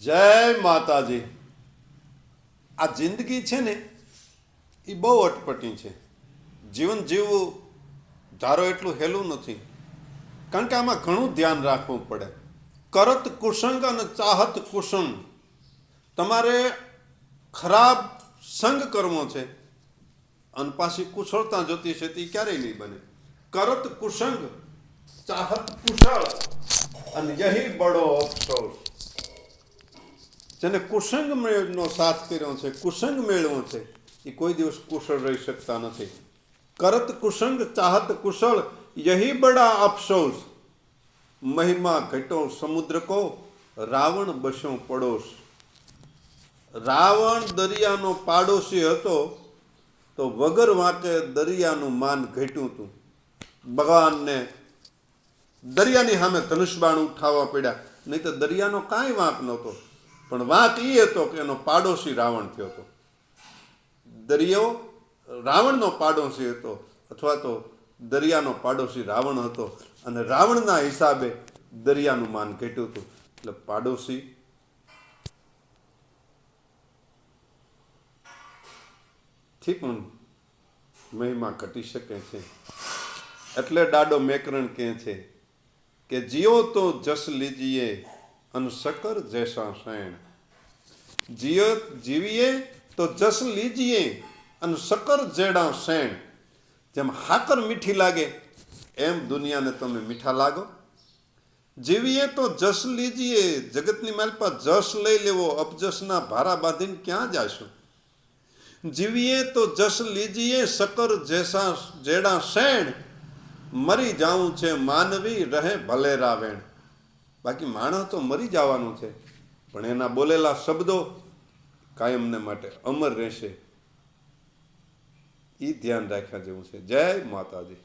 જય માતાજી. આ જિંદગી છે ને, એ બહુ અટપટી છે. જીવન જીવવું ધારો એટલું હેલું નથી. કારણ કે આમાં ઘણું ધ્યાન રાખવું પડે. કરત કુસંગ અને ચાહત કુસંગ. તમારે ખરાબ સંગ કરવો છે અને પાછી કુશળતા જોતી છે તે ક્યારેય નહીં બને. કરત કુસંગ, ચાહત કુશળ અને યહી બડો અફસોસ. જેને કુસંગ મેળનો સાથ કર્યો છે, કુસંગ મેળવો છે, એ કોઈ દિવસ કુશળ રહી શકતા નથી. કરત કુસંગ, ચાહત કુશળ, યહી બડા અફસોસ. મહિમા ઘટો સમુદ્ર કો, રાવણ બસો પડોશ. રાવણ દરિયાનો પાડોશી હતો, તો વગર વાંકે દરિયાનું માન ઘટ્યું હતું ભગવાનને દરિયાની સામે ધનુષબાણ ઉઠાવવા પડ્યા. નહીં તો દરિયાનો કાંઈ વાંક નહોતો. પણ વાત એ હતો કે એનો પાડોશી રાવણ થયો હતો. દરિયો રાવણનો પાડોશી હતો અથવા તો દરિયાનો પાડોશી રાવણ હતો અને રાવણના હિસાબે દરિયાનું માન ઘટ્યું હતું. એટલે પાડોશી થી પણ મહિમા ઘટી શકે છે. એટલે ડાડો મેકરણ કહે છે કે જીઓ તો જસ લીજીએ અન શકર જૈસા શૈણ જીઓ જીવીએ તો જસ લીજીએ અને શક્કર જેડા શૈણ જેમ હાકર મીઠી લાગે, એમ દુનિયાને તમે મીઠા લાગો. જીવીએ તો જસ લીજીએ, જગતની માલપા જસ લઈ લેવો, અપજસના ભારા બાંધીને ક્યાં જાશું? જીવીએ તો જસ લીજીએ શકર જેસા, જેડા શેણ મરી જાવું છે માનવી, રહે ભલે રાવેણ બાકી માણસ તો મરી જવાનું છે, પણ એના બોલેલા શબ્દો કાયમને માટે અમર રહેશે. એ ધ્યાન રાખ્યા જેવું છે. જય માતાજી.